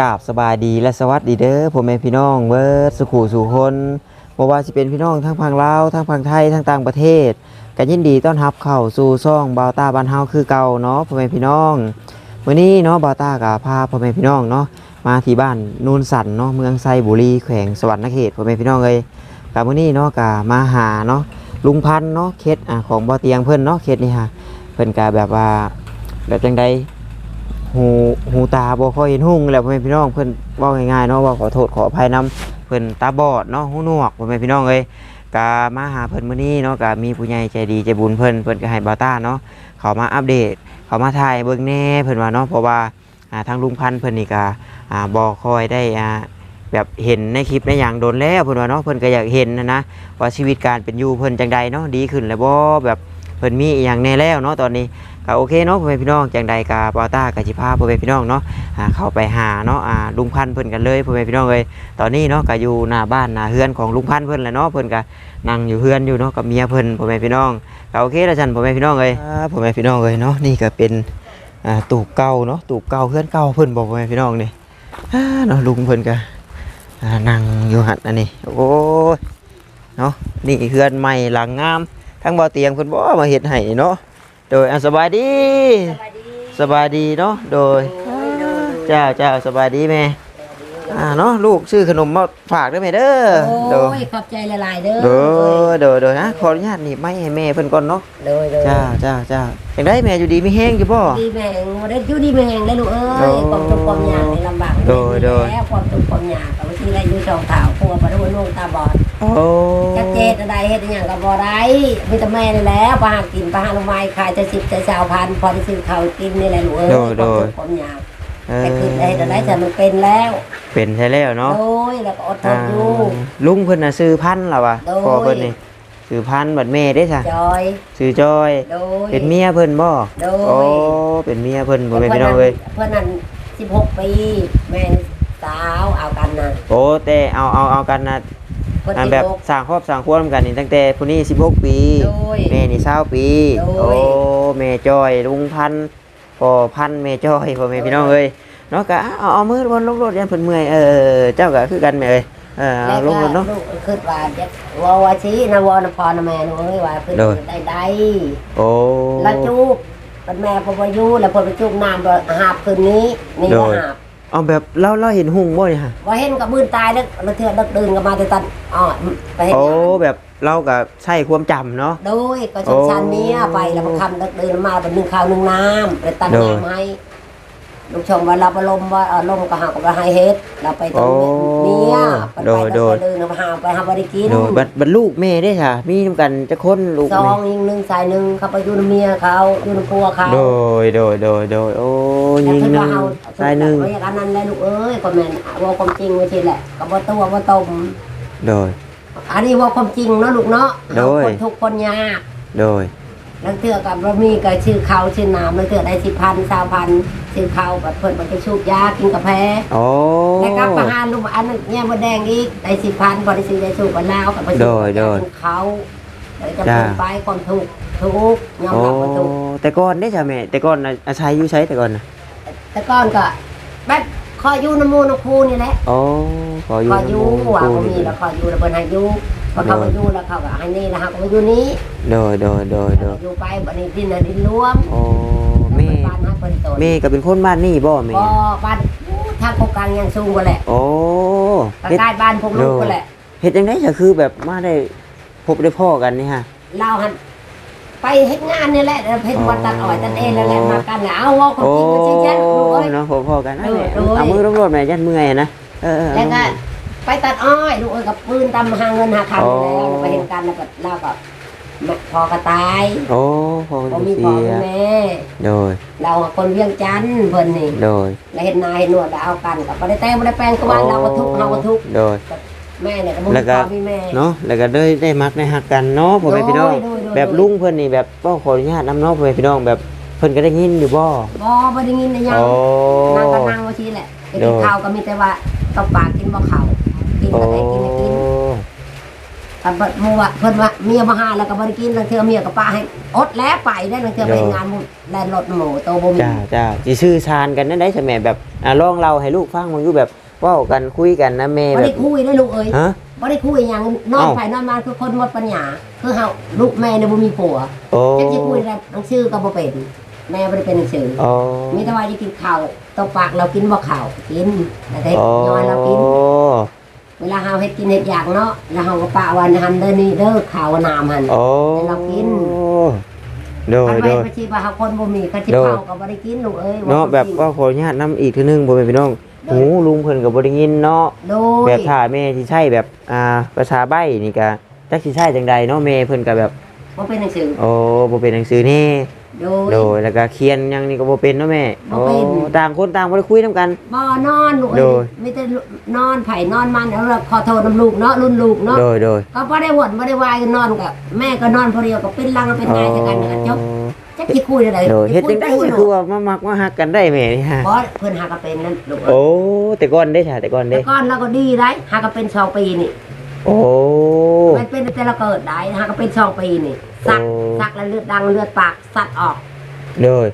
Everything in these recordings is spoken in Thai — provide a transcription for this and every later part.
กราบสบายดีและสวัสดีเด้อพ่อแม่พี่น้องเบิร์ดสุขูสู่คนบ่ว่าสิเป็นพี่น้องทั้งพังลาวทั้งพังไทยทั้งต่างประเทศก็ยินดีต้อนรับเข้าสู่ซ่องบาวตาบ้านเฮาคือเก่าเนาะพ่อแม่พี่น้องมื้อนี้เนาะบาวตาก็พาพ่อแม่พี่น้องเนาะมาที่บ้านนูนสันเนาะเมืองไซบุรีแขวงสวรรณเขตพ่อแม่พี่น้องเอ้ยก็มื้อนี้เนาะก็มาหาเนาะลุงพันเนาะเขตอะของบ่อเตียงเพิ่นเนาะเขตนี่ฮะเพิ่นก็แบบว่าแบบจังใด หูหูตาบ่ค่อยเห็นหุ่งแล้วพ่อแม่พี่น้องเพิ่นเว้าง่ายๆเนาะว่าขอโทษขออภัยนํเพิ่นตาบอดเนาะหูหนวกพ่อแม่พี่น้องเอ้ยกามาหาเพิ่นมื้อนี้เนาะก็มีผู้ใหญ่ใจดีใจบุญเพิ่นเพิ่นก็ให้บาต้าเนาะเขามาอัปเดต เขามาถ่ายเบิ่งแน่เพิ่นว่าเนาะเพราะว่าทางลุงพันธ์เพิ่นนี่ก็อ่าบ่ค่อยได้อ่าแบบเห็นในคลิปในอย่างโดนแล้วเพิ่นว่าเนาะเพิ่นก็อยากเห็นนะนะว่าชีวิตการเป็นอยู่เพิ่นจังใดเนาะดีขึ้นแล้วบ่แบบเพิ่นมีอย่างแน่แล้วเนาะตอนนี้ ก็โอเคเนาะพ่อแม่พี่น้องจังใดกาปอต้ากับจิพาพ่อแม่พี่น้องเนาะอ่าเข้าไปหาเนาะอ่าลุงพันธ์เพิ่นกันเลยพ่อแม่พี่น้องเลยตอนนี้เนาะก็อยู่หน้าบ้านหน้าเฮือนของลุงพันธ์เพิ่นแหละเนาะเพิ่นก็นั่งอยู่เฮือนอยู่เนาะกับเมียเพิ่นพ่อแม่พี่น้องก็โอเคแล้วจันพ่อแม่พี่น้องเลยอ่าพ่อแม่พี่น้องเลยเนาะนี่ก็เป็นอ่าตูบเก่าเนาะตูบเก่าเฮือนเก่าเพิ่นบอกพ่อแม่พี่น้องนี่อ่าเนาะลุงเพิ่นก็อ่านั่งอยู่หันอันนี้โอ้ยเนาะนี่เฮือนใหม่หลังงามทั้งบ่อเตียงเพิ่นบ่มาเฮ็ดให้เนาะ โดยอะสบายดีสบายดีเนาะโดยเจ้าเจ้าสบายดีแม่อ่าเนาะลูกซื้อขนมมาฝากด้วยแม่เด้อโดโอ้ยยขอบใจละลายๆเด้อโดยโดยโดยนะขออนุญาตหนี่ไม่ให้แม่เพิ่นก่อนเนาะโดยโดยเจ้าเจ้าเจ้าอย่างได้แม่อยู่ดีไม่แห้งอยู่บ่ ดีแมงบ่ได้อยู่ดีแมงเลยลูกเอ้โอ้ยความทุกข์ความยากในลำบากโดยโดย แล้วความทุกข์ความยากแต่ว่าที่ไรอยู่สองเท้าพัวบ่ได้ว่าลูกตาบอด โอ้จักเจตอะไรเฮ็ดอหย่างก็บ่ได้มีแต่แม่นี่แหละปลาหากินปลาหาลงไม้ขายจะสิบจะสาวพันพอได้ซื้อข้าวกินนี่แหละลูกเอ้ยความทุกข์ความยากเอแต่อคือได้แต่ได้แต่มันเป็นแล้วเป็นใช่แล้วเนาะโอ้ยแล้วก็อดทอ่านอยู่ ลุงเพิ่นน่ะซื้อพันธุ์ล่ะวะโดย พ่อเพิ่นนี่ซื้อพันธุ์บัดแม่เด้ซะจอย ซื้อจอย โดย เป็นเมียเพิ่นบ่โดย โอ้เป็นเมียเพิ่นบ่แม่นพี่น้องเอ้ยเพื่อนนั้นสิบหกปี แม่นสาวเอากันนะโอ้แต่เอาเอาเอากันนะ เพื่อนอันสิแบบหกสร้างครอบสร้างครัวร่วมกันนี่ตั้งแต่ผู้นี้16 ปี โดยแม่นี่20ปี โดย โอ้แม่จ้อยลุงพันธุ์พ่อพันธุ์แม่จ้อยพ่อแม่พี่น้องเอ้ยเนาะก็เอาเอามือบนลงรถยันเพิ่นเมื่อยเออเจ้าก็คือกันแม่เอ้ยเออเอาลงรถเนาะ ลูกคิดว่าจะวาวาชีนะวอนพรนะแม่หนูเอ้ยว่าเพิ่นโดย ได้ได้โอ้ แล้วจูบเป็นแม่พอมาอยู่แล้วพอไปจูบน้ำบ่หาบคืนนี้นี่โดก็ย หาบ เอาแบบเราเราเห็นหุ่งบ่นี่ฮะว่าเห็นกับมืนตายแล้วแล้วเถื่อดึกดื่นก็มาแต่ตันอ๋อไปเห็นโอ้หยังแบบเราก็ใช้ความจำเนาะโดยก็ชนชันเนี้ยไปแล้วมาคำดึกดื่นมาเป็นหนึ่งข้าวหนึ่งน้ำไปตันโดยน้ำให้ลูกชมว่าเราไปลมว่าเออลมก็หากับว่าให้เฮ็ดเราไปตรงนี้เนี่ยไปโดไปยแล้วโดยก็เดินมาหาไปหาบริกินโดยบัดบัดลูกแม่ได้ค่ะ มีนํกันจะคนลูกซอแม่งยิงหนึ่งสายหนึ่งเขาไปอยู่ในเมียเขาอยู่ในพัวเขาโดยโดยโดยโดยโอ้ ยิงหนึ่งสายหนึ่งอย่างนั้นแหละลูกเอ้ยก็แม่นว่าความจริงไม่ใช่แหละก็บ่ตัวบ่ตมโดย อันนี้ว่าความจริงเนาะลูกเนาะโดยคนทุกข์คนยากโดยแล้วเถื่อกับบ่มีก็ชื่อเขาชื่อน้ำแล้วเถื่อได้สิพันสามพันชื่อเขาแบบเพิ่นไปสูบยากินกาแฟโอ้แล้วก็ประหารลูกอันนั้นเนี่ยบ่แดงอีกได้สิพันพอได้ซื้อได้สูบกันแล้วกับไปสูบโดยโดยเขาแล้วจะจ้าเป็นไปความทุกข์ทุกข์ยอมโอ้รับว่าทุกข์แต่ก่อนได้จ้ะแม่แต่ก่อนน่ะอาศัยอยู่ใช้แต่ก่อนนะ แต่ก่อนก็แบบคอยอยู่น้ำมูน้ำคูนี่แหละโอ้ขออยู่คอยอยู่ว่าปูบ่มีนี่แล้วคอยอยู่แล้วเพิ่นให้อยู่พอเขามาอยู่แล้วเขาก็ให้นี่แล้วเขาก็มาอยู่นี้โดยโดยโดยโดยอยู่ไปบัดนี้ดินน่ะดินรวมโอ้แม่บ้านให้เพิ่นตนแม่ก็เป็นคนบ้านนี่บ่แม่บ่บ้านทางโครงการยังสูงกว่าแหละโอ้ก็เฮ็ดใกล้บ้านพวกลูกกว่าแหละเฮ็ดจังได๋ก็คือแบบมาได้พบได้พ่อกันนี่ฮะเราหัน ไปเฮ็ดงานนี่แหละแล้วเฮ็ดวันตัดอ้อยตัดเอ็นนั่นแหละมากันแล้วเอาเว่าความโอ้จริงก็จริงจังลูกเอ้ยเนาะพ่อๆกันนะแม่โดยเอามือรวบๆแม่ยันเมื่อยนะเออๆ แล้วก็ไปตัดอ้อยลูกเอ้ยกับปืนตำหาเงินหาคำอ๋อแล้วแล้วไปเห็นกันแล้วก็เราก็แม่พอก็ตายโอ้พ่อบ่มันมีเสีพ่อยมีแม่โดยเราคนเวียงจันทน์เพิ่นนี่โดยแล้วเห็นนายเห็นหนวดแล้วเอากันกับบ่ได้แต่งบ่ได้แปลงก็ว่าเราก็ทุกข์เราก็ทุกข์โดย แม่เนี่ยก็บ่แล้มีวก็พ่อมีแม่ เนาะแล้วก็ได้ได้มักได้ฮักกันเนาะพ่อแม่พี่น้อง โดยโดยโดย แบบลุงเพิ่นนี่แบบก็ขออนุญาตนำเนาะพ่อแม่พี่น้องแบบเพิ่นก็ได้ยินอยู่บ่ บ่บ่ได้ยินได้ยังโอ้นั่งก็นั่งว่าซี่แหละจะโดกินยข้าวก็มีแต่ว่าต้องปากกินบ่ข้าวกินโอ้ ก็ได้กินไม่กินกันบัดมัวเพิ่นว่าเมียมาหาแล้วก็บ่ได้กินแล้วเทื่อเมียก็ป้าให้อดแล้วไปได้แล้วเทื่อไปเฮ็ดงานหมู่แล่นรถหมู่โตบ่มี จ้าจ้าสิซื้อชานกันนั่นได้ใช่ไหมแบบอ่าลองเราให้ลูกฟังมันอยู่แบบ เว้ากันคุยกันนะแม่บ่แบได้บคุยได้ลูกเอ้ยฮะ บ่ได้คุยหยังนอนเอ้า ไปนอนมาคือคนหมดปัญญาคือเฮาลูกแม่เนี่ยบ่มีผัวโอ้จักสิคุยแล้วหนังสือก็บ่เป็น แม่บ่ได้เป็นหนังสือโอ้มีแต่ว่าจะกินข้าวตบปากเรากินบ่ข้าวกินแต่เด็กโอ้ย้อยเรากิน เวลาเฮาเฮ็ดกินเฮ็ดอยากเนาะแล้วเฮาก็ปะวันหันเด้อนี่เด้อข้าวน้ำหัน โอ้ให้เรากิน โดยคันโดไว้ยบ่สิว่าเฮาคนบ่มีคันสิโดย เผาก็บ่ได้กินลูกเอ้ยเนาะแบบว่าขออนุญาตนํอีกทีนึงบ่แม่นพี่น้อง หูลุงเพิ่นก็บ่ได้ยินเนาะโดยแบบถ้าแม่สิใช้แบบอ่าภาษาใบ้นี่ก็จักสิใช้จังใดเนาะแม่เพิ่นก็แบบบ่เป็นหนังสือโอ้บ่เป็นหนังสือนี่โดย โดยแล้วก็เขียนหยังนี่ก็บ่เป็นเนาะแม่บ่โอ้เป็นต่างคนต่างบ่ได้คุยนํกัน บ่นอนลูกโดเอ้ยยมีแต่นอนไผนอนมันแล้วเราขอโทษนํลูกเนาะรุ่นลูกเนาะโดยโดยก็บ่ได้หวนบ่ได้วายกันนอนกับแม่ก็นอนพอเดียวก็เป็นลังเป็นนายจังกันนะจบ จักสิคุยได้โดยเฮ็ดจังได๋คุยคือว่ามามักมาฮักกันได้แม่นี่ฮะบ่เพิ่นหาก็เป็นนั่นลูกเอ้ยโอ้แต่ก่อนได้ค่ะแต่ก่อนแต่เด้ก่อนเราก็ดีได้หาก็เป็นสองปีนี่โอ้มันเป็นแต่ละเกิดได้หาก็เป็นสองปีนี่สักโอ้สักแล้วเลือดดังเลือดปากสัดออกโดย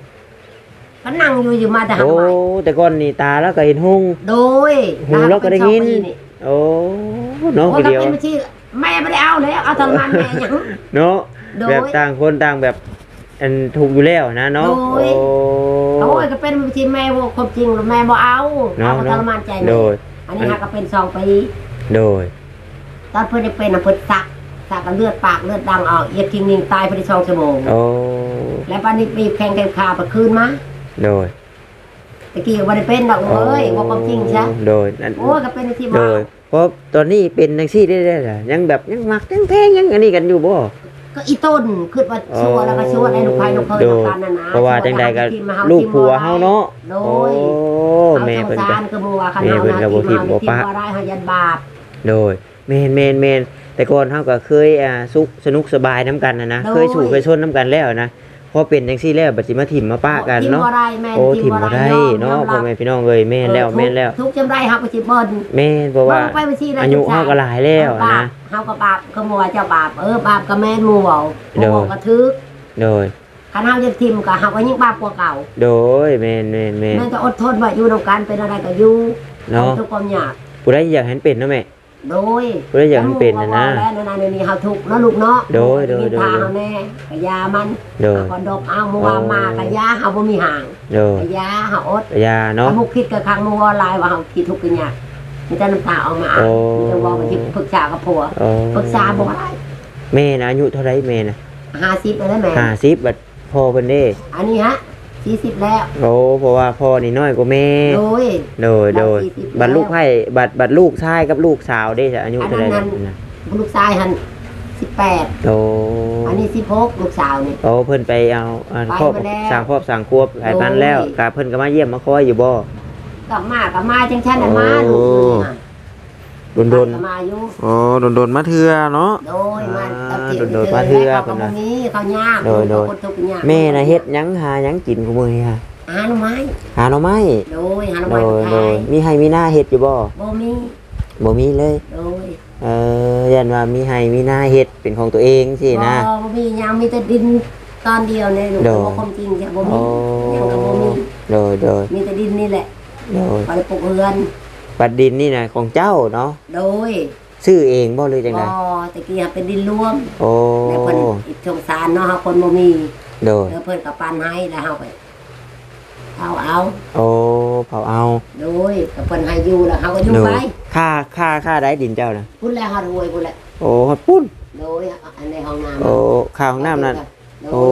ก็นั่งอยู่อยู่มาแต่หาโอ้ใหม่แต่ก่อนนี่ตาแล้วก็เห็นหุ่งโดยหูเราก็ได้ยินหาเป็สองปีโอ้เนาะโอ้ผู้ก็เดียวเป็นที่แม่ไม่ได้เอาแล้วเอาทรมานแม่หยังเนาะโดยแบบต่างคนต่างแบบ อันถูกอยู่แล้วนะเนาะโดยโอ้โอ้ยก็เป็นที่แม่ว่าความจริงแล้วแม่บ่เอาเนาะเอาทรมานใจโดแม่ยอันนี้หาก็เป็นสองปีโดยตอนเพิ่นได้เป็นน่ะเพิ่นสักสักก็เลือดปากเลือดดังออกเหยียบทิ้งนิ่งตายภายในสองชั่วโมงโอ้แล้วปานนี้ปีบแข่งกันขาไปคืนมาโดยตะกี้ก็บ่ได้เป็นดอกเอ้ยบอกความจริงใช่โดยอันโอ้ยก็เป็นที่โดบ้ายเพราะตอนนี้เป็นจังซี่ได้ได้ล่ะยังแบบยังมักยังแพงยังอันนี้กันอยู่บ่ ก็อีต้นขึ้นมาชัวแล้วก็ชัวในลูกไผ่ลูกเคยโดลูกยกันนั่นนะเพราะว่าจังใดก็ชัวแล้วลูกผัวเฮาเนาะโดโอ้ยแม่เอาเพิ่นสงก็สารคือมัวคันแม่เฮาเพิ่นนะก็บ่ที่ผิดมาบ่ที่ปะบ่ได้เฮายันบาปโดยแม่นแม่นแม่นแต่ก่อนเฮาก็เคยอ่าสุขสนุกสบายน้ำกันนะนะโดยเคยสู่เคยชนน้ำกันแล้วนะ พอเป็นจังซี่แล้วบัดสิมาถิ่มมาป้ากันที่เนาะบ่ได้แม่นโอ้ที่ถิ่มบ่ได้ยอมเนาะยอพ่อรับแม่พี่น้องเอ้ยแม่นแล้วเออแม่นแล้ว ทุกข์จำได้เฮาก็สิเบิ่นแม่นเพราะว่าบ่ไปบัญชีได้อายุเฮาก็หลายแล้วนะเฮาก็บาปก็มัวเจ้าบาปเออบาปก็แม่นหมู่เว้าหมู่เว้าก็ทึกโดยคันเฮาจะทิ่มก็เฮาก็ยิ่งบาปกว่าเก่า โดยแม่นแม่นแม่นแม่จะอดทนว่าอยู่นำกันเป็นอะไรก็อยู่เนาะทุกความยากผู้ใดอยากให้เป็นเนาะแม่ โดยผู้ใดอยากให้เป็นนะนะแล้วในในนี้เฮาทุกข์เนาะลูกเนาะโดยโดยกินโดยทาเฮาแน่กะยามันโดยก่อนดอกเอาเมื่อวานมากะยาเฮาบ่มีห่างโดยกะยาเฮาอดยาเนาะเอามุกคิดกับครั้งเมื่อวานลายว่าเฮาคิดทุกข์กันยากมีแต่น้ำตาออกมาโอ้มีแต่ว่ามันสิปรึกษากับผัวโอ้ปรึกษาบ่ได้แม่นะอายุเท่าไรแม่นะ50แล้วแม่50บัดพ่อเพิ่นเด้อันนี้ฮะ 40แล้ว โอ้เพราะว่าพ่อนี่น้อยกว่าแม่ โดย โดยโดยเรา40บัดลูกไผ่บัดบัดลูกชายกับลูกสาวเด้จ้ะอายุเท่าไหร่อันนั้น นะลูกชายหัน18โอ้อันนี้16ลูกสาวนี่โอ้เพิ่นไปเอาอันไปครอบมาแล้วสร้างครอบสร้างครัวหลายพันแล้วโอ้ยกะเพิ่นก็มาเยี่ยมมาคอยอยู่บ่ กลับมากลับมาจังชั้นน่ะมาโอ้ลูกนี่น่ะ โดนโดนกลับมาอยู่อ๋อโดนโดนมาเทื่อเนาะโดยมันอ่าตะเกียบโดดๆมาเทื่อเขาก็บ่มีเขายากโดยโดยคนทุกข์ยากแม่น่ะเฮ็ดหยังหาหยังกินกูมื้อนี้ฮะหาหน่อไม้หาหน่อไม้โดยหาหน่อโดไม้ยขายโดยมีให้มีหน้าเฮ็ดอยู่บ่บ่มีบ่มีเลยโดยเออยันว่ามีให้มีหน้าเฮ็ดเป็นของตัวเองสินะบ่บ่มีหยังมีแต่ดินตอนเดียวเนี่ยหนูโดยบ่ความจริงจ้ะบ่มีโอ้หยังก็บ่มีโดยโดยมีแต่ดินนี่แหละโดยพอได้ปลูกเรือน บัดดินนี่น่ะของเจ้าเนาะโดยซื้อเองบ่หรือจังไดบ่ตะกี้หาเป็นดินรวมโอ้แต่เพิ่นอีกสงสารเนาะเฮาคนบ่มีโดยแล้วเพิ่นก็ปันให้แล้วเฮาไปเอาเอา โอ้เผาเอา โดยกับเพิ่นให้อยู่แล้วเฮาก็อยู่โดไปยค่าค่าค่าได้ดินเจ้านะพุ่นแล้วเฮารวยพุ่นแหละโอ้ฮอดปุ้นโดยอันในห้องน้ำโอ้ค่าของน้ำนั่นโดโอ้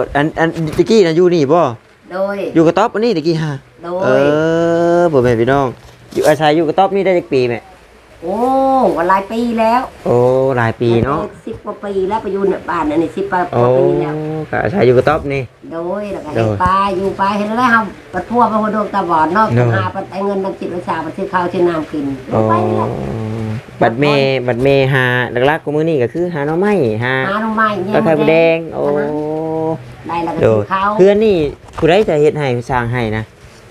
ยอันอันตะกี้น่ะอยู่นี่บ่โดยอยู่กระต๊อบอันนี้ตะกี้ฮะโดเอยอบ่แม่นพี่น้อง อยู่อาศัยอยู่กระต๊อบนี่ได้จักปีแม่โอ้วันหลายปีแล้วโอ้หลายปีเนาะสิบกว่าปีแล้วไปอยู่ในบ้านอันนี้สิบกว่าโอ้ปีแล้วก็อาศัยอยู่กระต๊อบนี่โดยแล้วก็โดเห็นยปลาอยู่ปลาเห็นแล้วเฮาปัดพัวไปหัวดวงตาบอดเนาะโดยหาปัดไอ้เงินนำจิตรักษาปัดซื้อข้าวซื้อน้ำกินโอ้ไปนี่แหละบัดเมบัดเมหาหลักๆของมื้อนี้ก็คือหาหน่อไม้หาหาลงไม้เนี่ยปลาไข่มดแดงโอ้ได้แล้วก็โดซื้ยอข้าวเพื่อนนี่ผู้ใดจะเฮ็ดให้สร้างให้นะ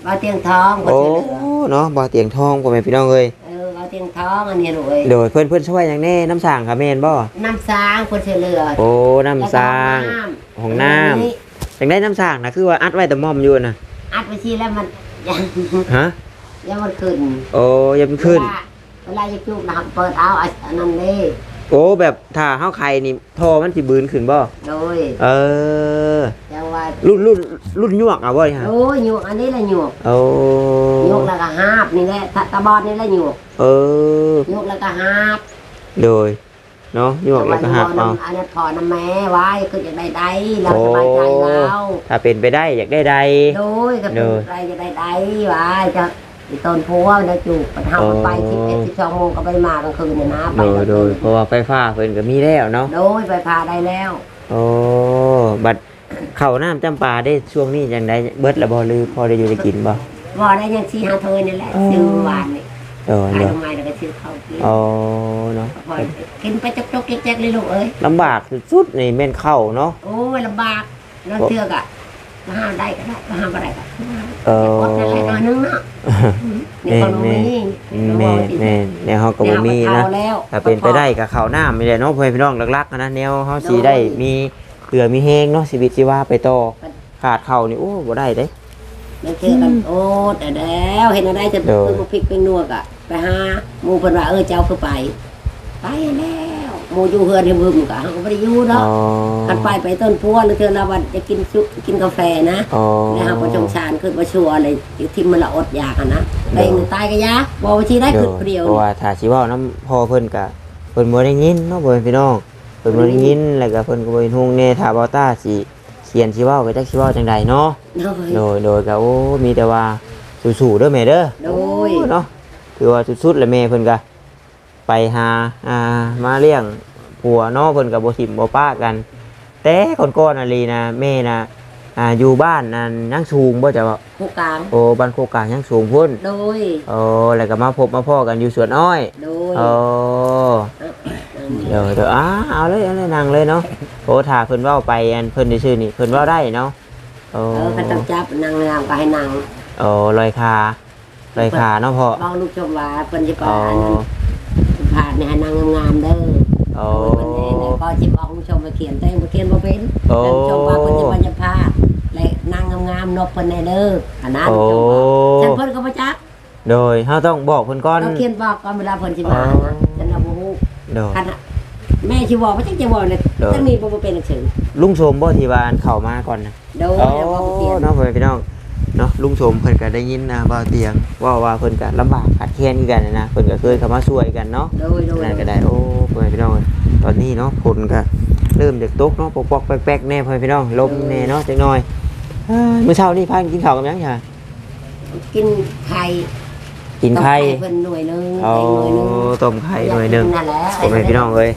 มาเตียงทองก็โอ้สิเหลือเนาะบ่เตียงทองพ่อแม่พี่น้องเอ้ยเออมาเตีตียงท้องอันนี้ลูกเอ้ยโดยเพิ่นเพิ่นช่วยหยังแน่น้ำสร้างค่ะแม่นบ่น้ำสางคนเฉลือโอ้น้ำสร้างของน้ำจังได้น้ำสร้างนะคือว่าอัดไว้แต่ม่อมอยู่น่ะอัดไปทีแล้วมันยังฮะยังมันขึ้นโอ้อยังขึ้น เวลาเวลาจะจุกนะครับเปิดเอาอันนั้นเลย โอ้แบบถ้าเฮาไข่นี่ทอมันสิบืนขึ้นบ่ โดยเออ จังว่ารุ่นรุ่นรุ่นยวกอะบ่ฮะโอ้ยหยวกอันนี้แหละหยวกโอ้หยวกแล้วก็หาบนี่แหละตะตะบอดนี่แหละหยวกเออหยวกแล้วก็หาบโดยเนาะยวกแล้วก็หับแต่เอาว่าหยวกอันนั้นพอน้ำแม่ไว้คืออยากได้ใดเราสบายใจเราถ้าเป็นไปได้อยากได้ใดโดยก็โดเป็นยใครจะได้ใดไว้จะ อีต้นพัวนะจูบปัญหามันไปสิบเอ็ดสิบสองโมงก็ไปมากลางคืนเนี่ยนะไปโดยโดยเพราะว่าไฟฟ้าเพิ่นก็มีแล้วเนาะโดยไปพาได้แล้วโอ้บัดเข้าน้ำจำปาได้ช่วงนี้จังได้เบิดละบ่หรือพอได้อยู่ได้กินบ่บ่ได้ยังชีหาเธอนี่แหละอ๋อซื้อหวานนี่โดยขายเนาะทำไมแล้วก็ซื้อข้าวกินอ๋อเนาะพอกินไปจกๆแจ๊กๆเลยลูกเอ้ยลำบากสุดๆนี่แม่นเข้าเนาะโอ้ยลำบากแล้วเทือกอะ มาห้ามได้ก็ได้มาห้ามก็ได้ก็เอออดได้หน่อยนึงเนาะนี่คนมีแม่แม่แนวเฮาก็บ่มีนะแล้วถ้าเป็นไปได้ก็เข้าน้ำไม่ได้เนาะพ่อแม่พี่น้องหลักๆนะแนวเฮาสิได้มีเกลือมีแฮงเนาะชีวิตชีวาไปต่อขาดเข้านี่โอ้บ่ได้เด้มันเทือกันโอ้แต่แล้วเห็นอะไรจะเดี๋ยวคือมาพริกเป็นนัวกอะไปหาหมูเพิ่นว่าเออเจ้าคือไป ไปแล้วห มูอยู่เฮือนให้บึ้มกะเฮาก็บ่ได้อยู่เนาะอ๋อกันไปไปต้นพัวหรือเธอละวันจะกินซุกินกาแฟนะอ๋อนะฮะประชงชาญขึ้นมาชัวร์เลยที่มันละอดอยากอะนะไปเงินตายก็ยะบอกว่าชีได้ขึ้นเปรี้ยวเพราะว่าถ้าสิเว้าน้ำพ่อเพิ่นก็เพิ่นบ่ได้ยินเนาะพ่อแม่พี่น้องเพิ่นบ่ได้ยินแล้วก็เพิ่นก็บ่เห็นฮู้แน่ถ้าบ่ต้าสิเขียนสิเว้าก็จักสิเว้าจังใดเนาะโดยโดยโดยก็โอ้มีแต่ว่าสู้ๆเด้อแม่เด้อโดย เนาะคือว่าสุดๆแล้วแม่เพิ่นก็ ไปหาอ่ามาเลี้ยงผัวเนาะเพิ่นก็บ่ทิมบ่ป้ากัน แต่ก่อนๆน่ะลีนะแม่น่ะอ่าอยู่บ้านนั่นยังสูงบ่จะว่าผู้กลางโอ้บ้านโคกกลางยังสูงพุ่นโดยโอ้แล้วก็มาพบมาพ่อกันอยู่สวนอ้อยโดยโอ้เดี๋ยวเดี๋ยวอ้าเอาเลยเอาเลยนั่งเลยเนาะโอ้ถ้าเพิ่นเว้าไปอันเพิ่นได้ชื่อนี่เพิ่นเว้าได้เนาะโอ้เออเขาต้องจับนางงามก็ให้นางโอ้ลอยคาลอยคาเนาะพ่อบอกลูกชมว่าเพิ่นสิอ๋ป่าออันนั้น ผ่านให้นางงามๆเด้อโอ้เพิ่นเองแล้วก็สิบอกลูกชมมาเขียนแต่งบ่เขียนบ่เป็นโอ้แล้วลูกชมว่าเพิ่นสิว่าจะพาและนางงามๆนกเพิ่นแน่เด้ออันนั้นโอ้ลูกชมว่าฉันเพิ่นก็บ่จักโดยเฮาต้องบอกเพิ่นก่อน เราเขียนบอกก่อนเวลาเพิ่นสิมานะฉันน่ะบ่ฮู้โดยคันน่ะแม่สิบอกว่าจักจะบอกเลยเด้อจังนี้บ่บ่เป็นหนังสือลุงโสมบ่ที่ว่าอันเข้ามาก่อนนะ โดยโอ้แล้วก็บ่เขียนเนาะพ่อแม่พี่น้อง เนาะลุงโสมเพิ่นก็ได้ยินนะบ่าวเตียงว่าว่าเพิ่นก็ลำบากขาดแคลนคือกันนะเพิ่นก็เคยเข้ามาช่วยกันเนาะโดยโดยนั่นก็ได้โอ้พ่อแม่พี่น้องตอนนี้เนาะฝนก็เริ่มจะตกเนาะปอกๆแป๊กๆแน่พ่อแม่พี่น้องลมแน่เนาะจักหน่อยเอ้ยมื้อเช้านี่พากันกินข้าวกันยังจ้ะกินไข่กินไข่ต้มเพิ่นหน่วยหนึงเอาไข่หน่วยหนึงต้มไข่หน่อยหนึงนั่นแหละพ่อแม่พี่น้องเอ้ย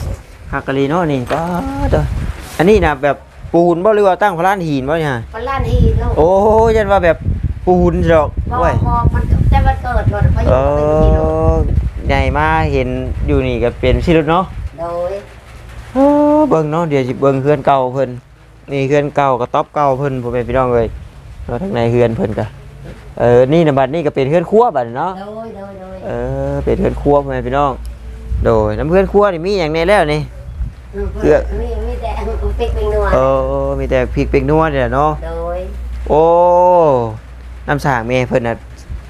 ฮักกะลีเนาะนี่ก็เด้ออันนี้นะแบบปูนบ่หรือว่าตั้งพลานหินบ่เนี่ยปลาล้านฮีโลกโอ้ยยันว่าแบบ ปูนดอกบ่เว้ยบ่มันแต่มันเกิดรถไปอเอยู่เป็นที่โลกอใหญ่มาเห็นอยู่นี่ก็เป็นสิรุดเนาะโดยเออเบิ่งเนาะเดี๋ยวสิเบิ่งเฮือนเก่าเพิ่นนี่เฮือนเก่ากับต๊อบเก่าเพิ่นพ่อแม่พี่น้องเอ้ยเนาะทางในเฮือนเพิ่นก็เออนี่นะบัดนี้ก็เป็นเฮือนครัวบัดนี้เนาะ โดยโดยโดยเออเป็นเฮือนครัวพ่อแม่พี่น้อง โดยน้ำเฮือนครัวนี่มีหยังแน่แล้วนี่ เอื้อ มีมีแต่ปิ๊กปิ๊กนัวเออมีแต่พริกเป็กนัวเนี่ยเนาะโดยโอ้ น้ำสร้างแม่เพิ่นน่ะ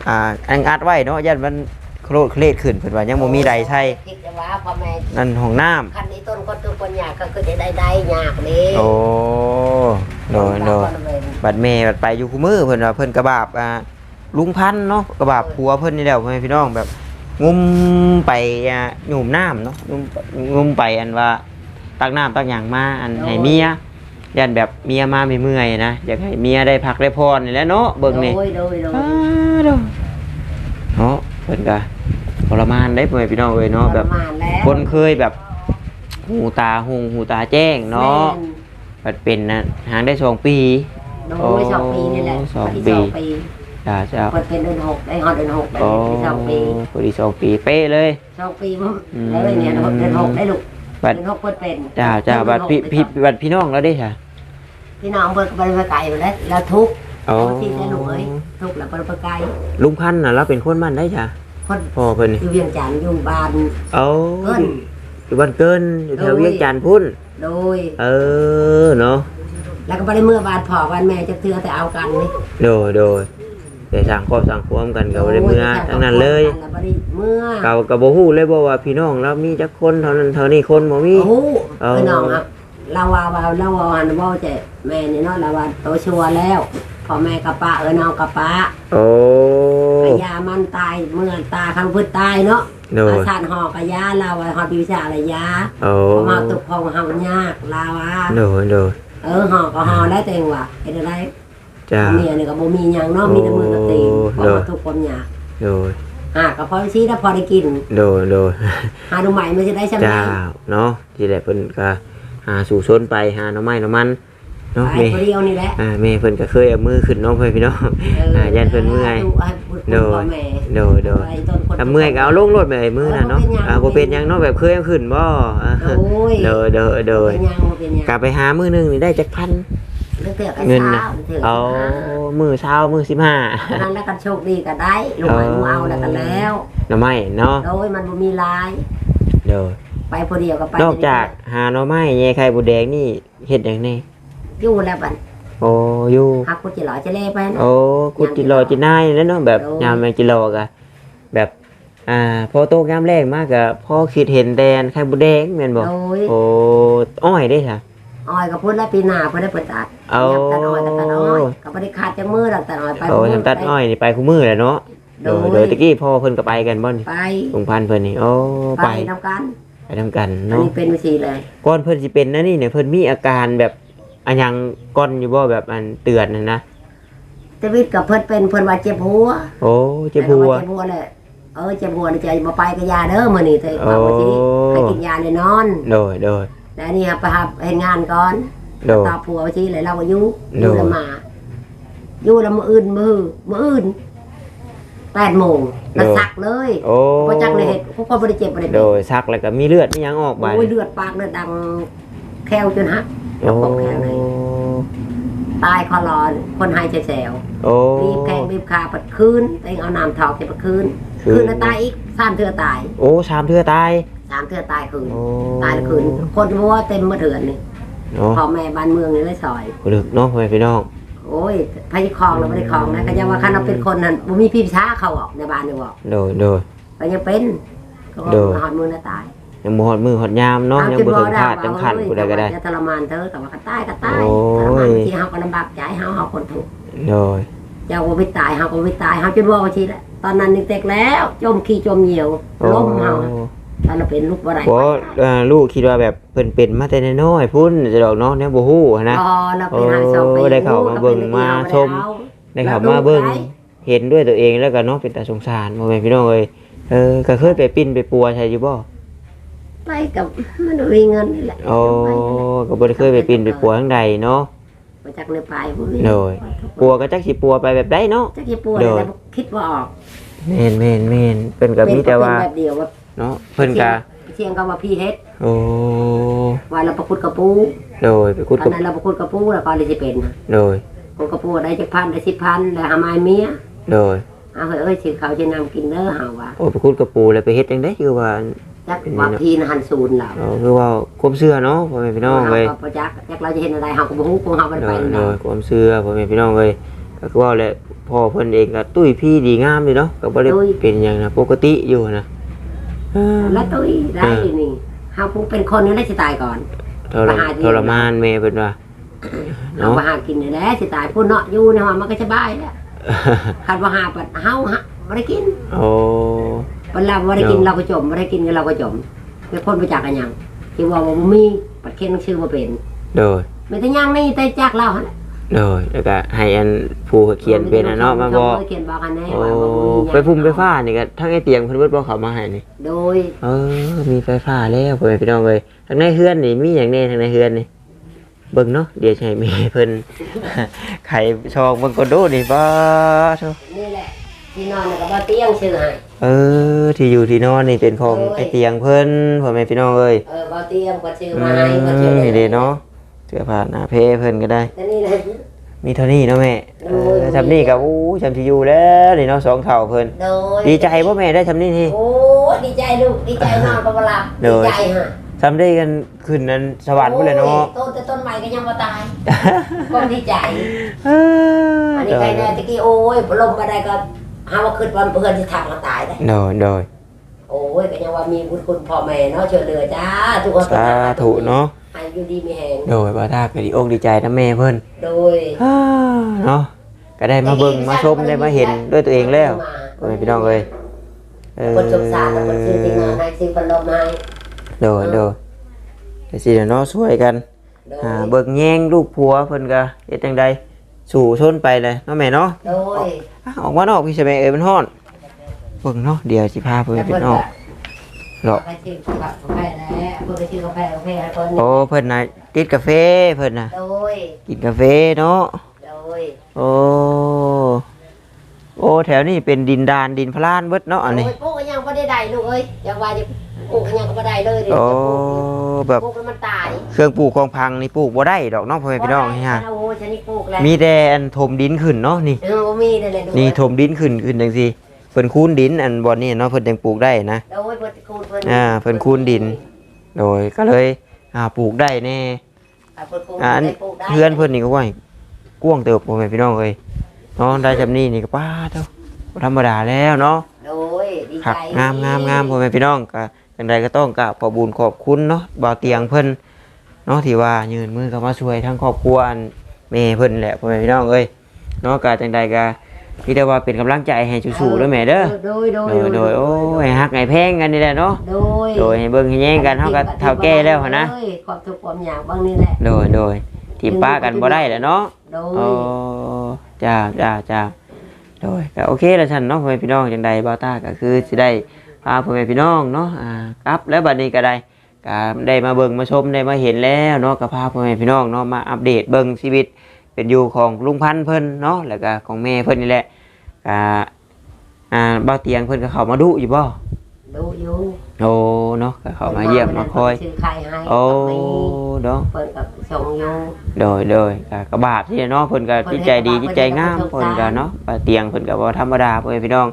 อ่าอังอัดไว้เนาะยันมันโครดเคลดขึ้นเพิ่นว่ายังบ่มีใดใช้คิดจะว่าพ่อแม่นั่นห้องน้ำคันนี้ต้นคนทุกคนอยากก็คือจะได้ได้ยากเลยโอ้โดยโดยบัดแม่บัดไปอยู่คู่มือเพิ่นว่าเพิ่นกระบาบอ่าลุงพันธุ์เนาะกระบาบผัวเพิ่นนี่แหละพ่อแม่พี่น้องแบบงุมไปอ่าหยุ่มน้ำเนาะงุมงุมไปอันว่าตักน้ำตักหยังมาอันให้เมีย ยันแบบเมียมาไม่เมื่อยๆนะอยากให้เมียได้พักได้พรนี่แหละเนาะเบิ่งนี่โดยโดยโดยอ้าเด้อเนาะเพิ่นก็ทรมานได้พ่อแม่พี่น้องเอ้ยเนาะแบบประมาณแล้วคนเคยแบบ หูตาหงหูตาแจ้งเนาะมันเป็นนะหางได้สองปีโดยสองปีนี่แหละสองปีปีสองปีจ้าเจ้าเปิดเป็นเดือนหกได้ฮอดเดือนหกได้โอ้สองปีพอดีสองปีเป๊ะเลยสองปีมั้งอืมเลยเนี่ยเดือนหกได้ลูก บัดเดือนหกเปิดเป็นจ้าจ้าบัดพี่พี่บัดพี่น้องแล้วได้ค่ะพี่น้องเปิดไปไปไกลไปแล้วแล้วทุกข์อ๋อแล้วที่ได้ลูกเอ้ยทุกข์แล้วเปิดไปไกลลุงพันธุ์น่ะเราเป็นคนมันได้จ้ะคคนพ่อเพิ่นนี่อยู่เวียงจันทน์อยู่บ้านเอาเพิ่นอยู่บ้านเกินอยู่แถวโอ้ยเวียงจันทน์พุ่นโดย เออเนาะแล้วก็บ่ได้เมื่อบ้านพ่อบ้านแม่จะเทื่อแต่เอากันนี่โดยโดย แต่สร้างครอบสร้างครัวกันก็บ่ได้เมื่อทั้งนั้นเลยแล้วบ่ได้เมื่อเก่าก็บ่ฮู้เลยบ่ว่าพี่น้องเรามีจักคนเท่านั้นเท่านี้คนบ่มีโอ้โหเอาพี่น้องครับเราว่าว่าเราว่าหันว่าจะแม่นี่เนาะเราว่าโตชัวร์แล้วพ่อแม่กับป้าเออน้องกับป้าโอ้กะยามันตายเมื่อตาคังพืชตายเนาะโดยอาชาติหอกะยาเราว่าหอดีวิชาอะไรยาโอ้พอมาตุกพองเฮายากลาว่าโดยโดยเออหอกก็หอได้แต่งว่าเฮ็ดอะไร จ้าเมียนี่ก็บ่มีหยังเนาะมีแต่มือกับตีนพอโอ้มาทุกคนยากโดยอะก็พอชี้แล้วพอได้กิน โดยโดยหาดูใหม่ไม่ใช่ได้ใช่ไหมเจ้าเนาะที่แหละเพิ่นก็หาสู่ชนไปหาหน่อไม้หน่อมันเนาะไปแม่คนเดียวนี่แหละอ่าแม่เพิ่นก็เคยเอามือขึ้นน้องเพิ่นพี่น้องอ่ายันเพิ่นเมื่อยดูให้พูดโดพ่ยอแม่โดยโดยไอ้ต้นคนถ้าเมื่อยก็เอาลงรถไปไอ้มือน่ะเนาะอ่าบ่เป็นหยังเนาะแบบเคยเอาขึ้นบ่อ่าโอ้ยโดยโดยโดยเป็นยังบ่เป็นยังกลับไปหามือหนึงนี่ได้จักพัน เลือกเตือกไอ้เงินเช้าน่ะเตือกเอามือเช้ามือ15นั้นแล้วก็โชคดีก็ได้ลูกหมายมูเอาแล้วก็แล้วหน่อไม้เนาะโดยมันบ่มีลายโดยไปพอเดียวก็ไปนอกจากหาหน่อไม้แย่ไข่บูแดงนี่เฮ็ดหยังแน่อยู่แล้วบัดโอ้อยู่หักกูจิหล่อจะเล่ไปนะ โอ้กุจิโลจินายแล้วเนาะแบบโอ้ยามแมงจิโลกะแบบ อ่า พอโตกยามแรกมากอะพอคิดเห็นแดนไข่บูแดงแม่นบ่โดยโอ้อ้อยได้ค่ะ อ้อยก็พูดแล้วปีหน้าเพิ่นได้เปิดตัดเอายับตัดอ้อยก็ตัดอ้อยก็บ่ได้ขาดจังมือดอกตัดอ้อยไปโอ้ยำตัดอ้อยนี่ไปคู่มือแหละเนาะโดยโดยตะกี้พ่อเพิ่นก็ไปกันบ่นี่ไปลุงพันธุ์เพิ่นนี่โอ้ไปไปนำกันไปทำกันอันเนาะนี้เป็นวิธีเลย ก่อนเพิ่นสิเป็นนะนี่เนี่ยเพิ่นมีอาการแบบอันหยังก้อนอยู่บ่แบบอันเตือนนะนะแต่วิทย์กับเพิ่นเป็นเพิ่นว่าเจ็บหัวโอ้เจ็บหัว เจ็บหัวเลยเออเจ็บหัวนี่จะบ่ไปกับยาเด้อมื้อนี้เถอะโอ้บางทีให้กินยาเลยนอน โดยโดย แล้วอันนี่ครับไปหาเฮ็ดงานก่อนโดยตาผัวไปทีเลยเราก็อยู่อโด ยู่แล้วมาอยู่แล้วมื้ออื่นมื้อมื้ออื่น8โมงแล้วสักเลยโอ้บ่จักเลยเฮ็ดพวกคนบ่ได้เจ็บบ่ได้โดเป็นยซักแล้วก็มีเลือดมีหยังออกไปโอ้ยเลือดปากเลือดดังแควจนหัก โอ้ของแข็งเลย ตายคอรอนคนหายใจแซวโอ้รีบแข้งรีบขาปัดคืนเต็งเอาน้ำทอกจะปัดคืนคืน คืนแล้วตายอีกสามเทือตาย โอ้ชามเทื่อตาย สามเทือตายคืน โอ้ ตายคืน คนมัวเต็มมาเถือนนี่เนาะพ่อแม่บ้านเมืองนี่เลยซอยลึกเนาะพ่อแม่พี่น้องโอ้ยพายคลองเราไม่ได้คลองนะก็ยังว่าคันเราเป็นคนนั้นบ่มีพี่ช้าเขาออกในบ้านนี่บอกโดยโดย ก็ยังเป็นก็โดยหอดมือน่ะตายยังบ่ฮอดมือฮอดยามเนาะเอายังจนบ่ถึงบ่คาดจังขันผู้ใดก็ได้ จะทรมานเธอแต่ว่าก็ตายก็ตายโอ้ย ทรมานบางทีเฮาก็ลำบากใจเฮาเฮาคนถูกข์โดยเจ้าก็ไม่ตายเฮาก็ไม่ตายเฮาจนว่าว่าทีละตอนนั้นนี่เต็กแล้ว จมขี้จมเหยียวโอ้ล้มเฮา ตอนเราเป็นลูกบ่ได้บ่เอ่อลูกคิดว่าแบบเพิ่นเป็นมาแต่น้อยๆพุ่นจะดอกเนาะแนวบ่ฮู้หั้นนะพอเราเป็นหางสองปีโอ้ได้เข้ามาเบิ่งมาชม ได้ขับมาเบิ่งเห็นด้วยตัวเองแล้วก็เนาะเป็นตาสงสารบ่แม่นพี่น้องเอ้ยเออก็เคยไปปิ้นไปปัวใช่อยู่บ่ไปกับมันมีเงินนี่แหละโอ้ก็บ่ได้เคยไปปิ้นไปปัวทางใดเนาะมาจากในปลายบ่มีโดยปัวก็จักสิปัวไปแบบใดเนาะจักสิปัวโดยแล้วคิดว่าออกแม่นแม่นแม่นเพิ่นก็มีแต่ว่าเป็นแบบเดียวว่า เนาะเพิ่นก็เชียงก็ว่าพี่เฮ็ดโอ้ว่าเราประคุดกระปูโดยไปคุดตอกันบนั้นเราประคุดกระปูแล้วก็เลยสิเป็นโดยคนกระปูได้จักพันได้สิบพันแล้วหาไม้เมียโดยเอาเฮ้ยเอ้ยสิเขาจะนำกินเด้อเฮาว่าโอ้ไปคุดกับปูแล้วไปเฮ็ดจังได๋คือว่าจักว่าพี่นะหันศูนย์เราเออคือว่าความเชื่อเนาะพ่อแม่พี่น้องเอ้ยเฮาก็บ่จักจักเราจะเห็นอะไรเฮาก็บ่ฮู้คงเฮาบ่ได้โดไปยนั่นโดน่ะยความเชื่อพ่อแม่พี่น้องเอ้ยก็คือว่าแหละพ่อเพิ่นเองก็ตุ้ยพี่ดีงามเลยเนาะก็บ่ได้เป็นหยังนะปกติอยู่นะ เออแล้วตุ้ยได้นี่เฮาผู้เป็นคนนี่ได้สิตายก่อนทรมทรมานแม่เพิ่นว่าเฮาเนาะบ่หากินนี่แหละสิตายผู้เนาะอยู่ในห้องมันก็สบายแล้วคันบ่หาปัดเฮาฮะบ่ได้กินโอ้เวลาบ่ได้กินเราก็จมบ่ได้กินเราก็จมเป็นคนบ่จักกันหยังที่ว่าบ่มีปัดเค็งชื่อบ่เป็นโดยมีแต่หยังนี่แต่จักเราหั่นแหละ โดยแล้วก็ให้อันผู้เขียนเป็นน่ะเนาะมาบอกเขียนบอกกันแน่โอ้ว่าบ่มีหยังไปพุ่มไฟฟ้านี่ก็ทั้งไอ้เตียงเพิ่นเบิดบ่เข้ามาให้นี่ โดยเออ มีไฟฟ้าแล้วพ่อแม่พี่น้องเลยทางในเฮือนนี่มีอย่างแน่ทางในเฮือนนี่ เบิ่งเนาะ เดี๋ยวจะใช้แม่เพิ่น ไขชองเบิ่งกอนโดนี่บ่เถอะนี่แหละที่นอนน่ะก็บ่เตียงชื่อให้ เออ ที่อยู่ที่นอนนี่เป็นของโอ้ย ไอ้เตียงเพิ่นพ่อแม่พี่น้องเอ้ยเออบ่เตียงก็ชื่ออืมาให้ก็ชื่อมนี่เด้เนาะ เสื้อผ้าหน้าเพเพิ่นก็ได้แต่นี่แหละมีเท่านี้เนาะแม่โอ้ยเออทำนี่กับอู้จำที่อยู่แล้วนี่เนาะสองเท่าเพิ่นโดยดีใจพ่อแม่ได้ทำนี่นี่ โอ้ดีใจลูกดีใจนอนก็บ่หลับโดดีย ใจฮะทำได้กันขึ้นนั้นสวรรค์ไปเลยเนาะ โอ้ต้นแต่ต้นใหม่ก็ยังบ่ตายก็ดีใจเอออันนี้ใครแน่ตะกี้โอ้ยลมมาได้ก็หาว่าขึ้นวันเพื่อนที่ถักมาตายได้ โดยโดยโอ้ยก็ยังว่ามีบุญคุณพ่อแม่เนาะช่วยเหลือจ้าทุกคนสาธุเนาะให้อยู่ดีมีแหงโดยบ่ทาก็ดีอกดีใจนะแม่เพิ่นโดยอ่าเนาะก็ได้มาเบิ่งมาชมได้มาเห็นด้วยตัวเองแล้วพ่อแม่พี่น้องเอ้ยเออคนสงสารแล้วคนซื้อที่งานให้ซื้อพัดลมให้โดยโดยแต่สิเดี๋ยวเนาะช่วยกันโดยอ่าเบิกแยงลูกผัวเพิ่นก็เฮ็ดจังใดสู่ชนไปเลยเนาะแม่เนาะโดยอะออกมานอกพี่ใช่ไหมเอ้ยมันฮ้อนเบิ่งเนาะเดี๋ยวสิพาเพิ่นไปนอก หรอไปซื้อกาแฟแล้วเพิ่นไปซื้อกาแฟกาแฟให้คนโอ้เพิ่นน่ะติดกาแฟเพิ่นน่ะโดยกินกาแฟเนาะโดยโอ้โอ้แถวนี้เป็นดินดานดินพลานเบิดเนาะอันนี้โอ้ยปลูกก็ยังบ่ได้ได้ลูกเอ้ยยังว่าจะปลูกก็ยังก็บ่ได้เลยเดี๋ยวโอ้จะปลูกแบบปลูกแล้วมันตายเครื่องปลูกของพังนี่ปลูกบ่ได้ดอกเนาะพ่อแม่พี่น้องนี่ฮะโอ้ยฉันนี่ปลูกแล้วมีแต่อันถมดินขึ้นเนาะนี่เออบ่มีนั่นแหละลูกนี่ถมดินขึ้นขึ้นจังซี่ เพิ่นคูนดินอันบ่อนนี่เนาะเพิ่นจังปลูกได้นะโดยเพิ่นคูณเพิ่นอ่าเพิ่นคูนดิน โดยก็เลยอ่าปลูกได้แน่อ่าเพิ่นคูณอ่าอันได้ปลูกได้เพื่อนเพิ่นนี่ก็ว่าให้กว้างเติบพ่อแม่พี่น้องเอ้ยเนาะได้จำนี้นี่ก็ป้าเท่าบ่ธรรมดาแล้วเนาะโดยดีครัใจบงามงามงามพ่อแม่พี่น้องก็จังใดก็ต้องกราบขอบุญขอบคุณเนาะบ่าวเตียงเพิ่นเนาะที่ว่ายืนมือเข้ามาช่วยทั้งครอบครัวอันแม่เพิ่นแหละพ่อแม่พี่น้องเอ้ยเนาะก็จังใดก็ มีแต่ว่าเป็นกำลังใจให้สู้ๆเด้อแม่เด้อโดยโดยโดยโดยโอ้ยฮักไงแพงกันนี่แหละเนาะโดยโดยให้เบิ่งให้แย่งกันเฮาก็เฒ่าแก่แล้วหั่นนะโดยความทุกข์ความอยากบางนี่แหละโดยโดยทีมป้ากันบ่ได้แหละเนาะโดโอ้ยจ้าจ้าจ้าโดยก็โอเคแล้วฉันเนาะพ่อแม่พี่น้องจังใดบ่าวตาก็คือสิได้พาพ่อแม่พี่น้องเนาะอ่ากลับแล้วบัดนี้ก็ได้ก็ได้มาเบิ่งมาชมได้มาเห็นแล้วเนาะก็พาพ่อแม่พี่น้องเนาะมาอัปเดตเบิ่งชีวิต เป็นอยู่ของลุงพันธุ์เพิ่นเนาะแล้วก็ของแม่เพิ่นนี่แหละก็อ่าบ่าวเตียงเพิ่นก็เข้ามาดุอยู่บ่ดูอยู่โอ้เนาะก็เข้ามาเยี่ยมมาคอยซื้อไข่ให้โอ้ก็มีเนาะเพิ่นกับส่งอยู่โดยโดยก็กระบาดที่เนาะเพิ่นก็จิตใจดีจิตใจงามเพิ่นก็เนาะว่าเตียงเพิ่นก็บ่ธรรมดาพ่อแม่พี่น้อง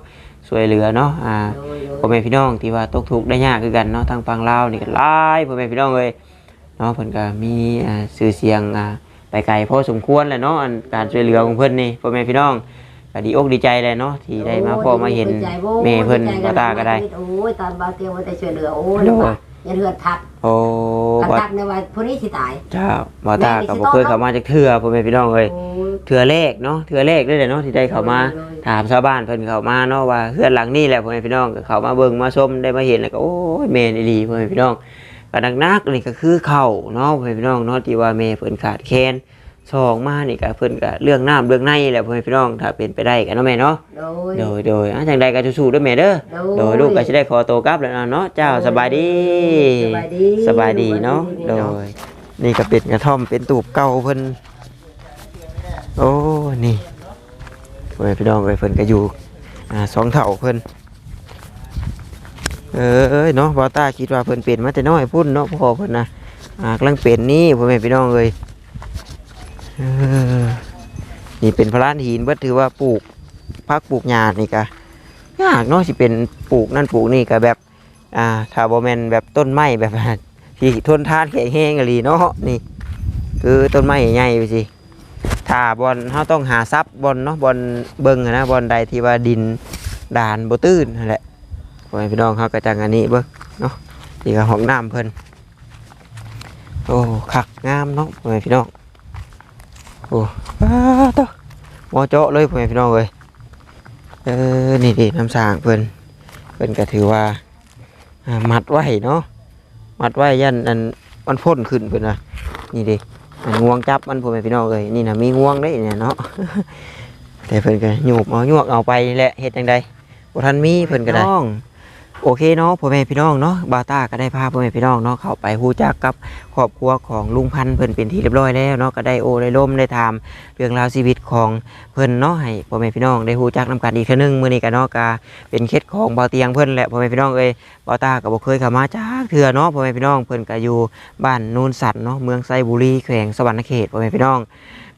ช่วยเหลือเนาะอ่าโดยโดยพ่อแม่พี่น้องที่ว่าตกทุกข์ได้ยากคือกันเนาะทางฝั่งลาวนี่ก็หลายพ่อแม่พี่น้องเอ้ยเนาะเพิ่นก็มีอ่าชื่อเสียงอ่า ไปไกลพอสมควรแหละเนาะอันการช่วยเหลือของเพิ่นนี่พ่อแม่พี่น้องก็ดีอกดีใจเลยเนาะที่ได้มาพ่อมาเห็นดีใจโว้ยแม่เพิ่นดีใจบ่าตาก็ได้โอ้ยตอนบาเตียงว่าแต่ช่วยเหลือโอ้ยโดยอย่าเลือดทับโอ้กันบ่ทับในว่าผู้นี้สิตายเจ้าบ่ตาก็บ่เคยเข้ามาจักเทื่อพ่อแม่พี่น้องเอ้ยโอ้ยเทื่อแรกเนาะเทื่อแรกเลยแหละเนาะที่ได้เข้ามาโดยถามชาวบ้านเพิ่นเข้ามาเนาะว่าเฮือนหลังนี้แหละพ่อแม่พี่น้องก็เข้ามาเบิ่งมาชมได้มาเห็นแล้วก็โอ้ยแม่นอีหลีพ่อแม่พี่น้อง ก็นักๆนี่ก็คือข้าวเนาะพ่อแม่พี่น้องเนาะที่ว่าแม่เพิ่นขาดแคลนสองมานี่ก็เพิ่นก็เรื่องน้ำเรื่องในแหละพ่อแม่พี่น้องถ้าเป็นไปได้ก็เนาะแม่เนาะโดยโดยโดยอะจังใดก็สู้ๆเด้วยแม่เด้อโดยลูกก็สิได้ขอตัวกลับแล้วเนาะเจ้าสบายดีสบายดีสบายดีเนาะโดย นี่ก็เป็นกระท่อมเป็นตูบเก่าเพิ่นโอ้นี่พ่อแม่พี่น้องเอ้ยเพิ่นก็อยู่อ่าสองเท่าเพิ่น เออเอ้ยเนาะบอต้าคิดว่าเพิ่นเป็นมาแต่น้อยพุ่นเนาะพ่อเพิ่นนะอ่ากำลังเป็นนี่พ่อแม่พี่น้องเลยเออนี่เป็นพระลานหินเบิดถือว่าปลูกพักปลูกหญ้านี่กะยากเนาะสิเป็นปลูกนั่นปลูกนี่ก็แบบอ่าถ้าบ่แม่นแบบต้นไม้แบบที่ทนทานแข็งแห้งอะลีเนาะนี่ คือต้นไม้ใหญ่ไปสิถ้าบอลเขาต้องหาซับบอลเนาะบอลเบิ้งนะบอลใดที่ว่าดินด่านโบตื้นนั่นแหละ พ่อแม่พี่น้องเขาก็จังอันนี้เบิ้งเนาะที่ก็ห้องน้ำเพิ่นโอ้คักงามเนาะพ่อแม่พี่น้องโอ้อ้าตวหมอเจาะเลยพ่อแม่พี่น้องเลยเออนี่ดิน้ำสางเพิ่นเพิ่นก็ถือว่ามัดไว้เนาะมัดไว้ยันอันมันพ่นขึ้นเพิ่นว่านี่ดิงวงจับมันพ่อแม่พี่น้องเอ้ยนี่นะมีงวงได้เนี่ยเนาะแต่เพิ่นก็หยูบเอาหยวกเอาไปแหละเฮ็ดจังไดบ่ทันมีเพิ่นก็ได้ โอเคเนาะพ่อแม่พี่น้องเนาะบาต้าก็ได้พาพ่อแม่พี่น้องเนาะเข้าไปฮู้จักกับครอบครัวของลุงพันธ์เพิ่นเป็นที่เรียบร้อยแล้วเนาะก็ได้โอได้ล่มได้ถามเรื่องราวชีวิตของเพิ่นเนาะให้พ่อแม่พี่น้องได้ฮู้จักนํกันอีกเทื่อนึงมื้อนี้ก็เนาะก็เป็นเคล็ดของเบาเตียงเพิ่นแหละพ่อแม่พี่น้องเอ้ยบาต้าก็บ่เคยเข้ามาจักเทื่อเนาะพ่อแม่พี่น้องเพิ่นก็อยู่บ้านนูนสัตว์เนาะเมืองไซบุรีแขวงสวรรณเขตพ่อแม่พี่น้อง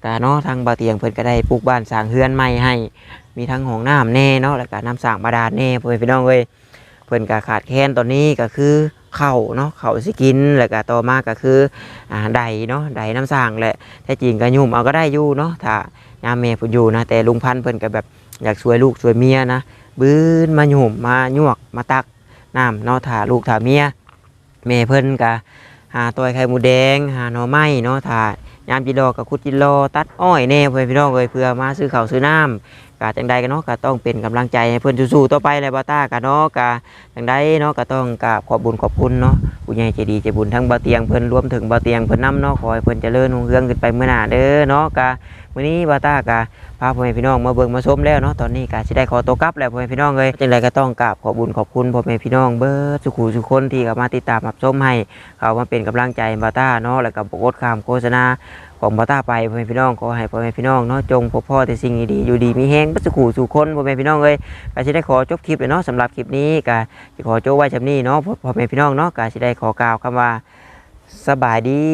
ก็เนาะทางบาเตียงเพิ่นก็ได้ปลูกบ้านสร้างเฮือนใหม่ให้ มีทั้งห้องน้ำแน่เนาะแล้วก็น้ำสร้างบาดาลแน่พ่อแม่พี่น้องเอ้ย เพิ่นก็ขาดแคลนตอนนี้ก็คือเข้าเนาะเข้าสิกินแล้วก็ต่อมาก็คืออ่าใดเนาะใดน้ำสร้างแหละแท้จริงก็ยุ่มเอาก็ได้อยู่เนาะถ้ายามแม่เพิ่นอยู่นะแต่ลุงพันเพิ่นก็แบบอยากช่วยลูกช่วยเมียนะบื้นมายุ่มมาหยวกมาตักน้ำเนาะถ้าลูกถ้าเมียแม่เพิ่นก็หาตัวไข่หมูแดงหาหน่อไม้เนาะถ้ายามจิรอก็ขุดจิรอตัดอ้อยแน่เพื่อนพี่น้องเอ้ยเพื่อมาซื้อเข้าซื้อน้ำ กาจังใดกันเนาะก็ต้องเป็นกำลังใจให้เพื่อนสู้ๆต่อไปเลยบาต้ากันเนาะกาจังใดเนาะก็ต้องกราบขอบบุญขอบคุณเนาะผู้ใหญ่ใจดีใจบุญทั้งบาเตียงเพิ่อนรวมถึงบาเตียงเพิ่อนนํเนาะขอให้เพิ่อนเจริญรุ่งเรืองขึ้นไปเมื่อหน้าเด้อเนาะกามื้อนี้บาต้ากาพาพ่อแม่พี่น้องมาเบิ่งมาชมแล้วเนาะตอนนี้กาสิได้ขอตัวกลับแล้วพ่อแม่พี่น้องเลยจังใดก็ต้องกราบขอบบุญขอบคุณพ่อแม่พี่น้องเบิดสุขุสุขคนที่เข้ามาติดตามรับชมให้ เขามาเป็นกำลังใจให้บาต้าเนาะแล้วก็บกดขามโฆษณา ของบอต้าไปพ่อแม่พี่น้องขอให้พ่อแม่พี่น้องเนาะจงพบพ่อแต่สิ่งดีๆอยู่ดีมีแห้งบัสกูสู่คนพ่อแม่พี่น้องเลยก็จะได้ขอจบคลิปเลยเนาะสำหรับคลิปนี้ก็จะขอโจ้ไว้ชำนี้เนาะพ่อแม่พี่น้องเนาะก็จะได้ขอกล่าวคำว่าสบายดี